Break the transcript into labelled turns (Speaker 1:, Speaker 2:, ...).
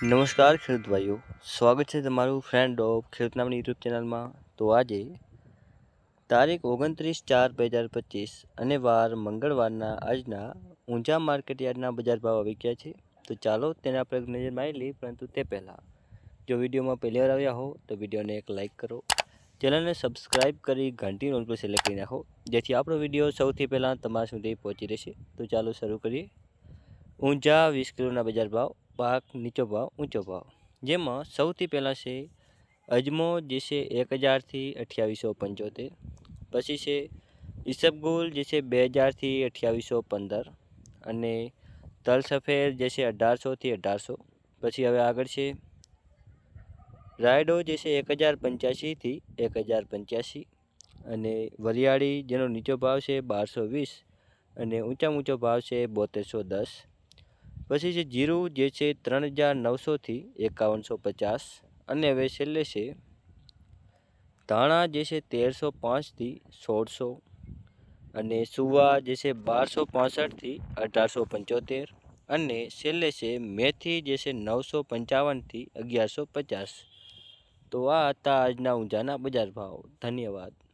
Speaker 1: નમસ્કાર, ખેડૂત ભાઈઓ. સ્વાગત છે તમારું ફ્રેન્ડ ઓફ ખેડૂત નામની યુટ્યુબ ચેનલમાં તો આજે તારીખ ઓગણત્રીસ ચાર બે હજાર પચીસ અને વાર મંગળવારના આજના ઊંઝા માર્કેટ યાર્ડના બજાર ભાવ આવી ગયા છે. તો ચાલો તેના પર નજર મારી લઈએ, પરંતુ તે પહેલાં જો વિડીયોમાં પહેલી વાર આવ્યા હો, તો વિડીયોને એક લાઇક કરો. ચેનલને સબસ્ક્રાઇબ કરી ઘંટી નોટ પર સિલેક્ટ કરી નાખો, જેથી આપણો વીડિયો સૌથી પહેલાં તમારા સુધી પહોંચી રહેશે. તો ચાલો શરૂ કરીએ. ઊંઝા વીસ કિલોના બજાર ભાવ પાક નીચો ભાવ, ઊંચો ભાવ. જેમાં સૌથી પહેલાં છે અજમો, જે છે એક હજારથી અઠ્યાવીસો પંચોતેર. પછી છે ઈસબગુલ જે છે બે હજારથી અઠ્યાવીસો પંદર. અને તલ સફેદ, જે છે અઢારસોથી અઢારસો. પછી હવે આગળ છે રાયડો, જે છે એક હજાર પંચ્યાસીથી એક હજાર પંચ્યાસી. અને વરિયાળી, જેનો નીચો ભાવ છે બારસો વીસ. અને ઊંચામાં ઊંચો ભાવ છે બોતેરસો દસ. પછી છે જીરું, જે છે ત્રણ હજાર નવસોથી એકાવનસો પચાસ. અને હવે છેલ્લે છે ધાણા, જે છે તેરસો પાંચથી સોળસો. અને સુવા, જે છે બારસો પાસઠથી અઢારસો પંચોતેર. અને છેલ્લે છે મેથી, જે છે નવસો પંચાવનથી અગિયારસો પચાસ. તો આ હતા આજના ઊંઝાના બજાર ભાવ. ધન્યવાદ.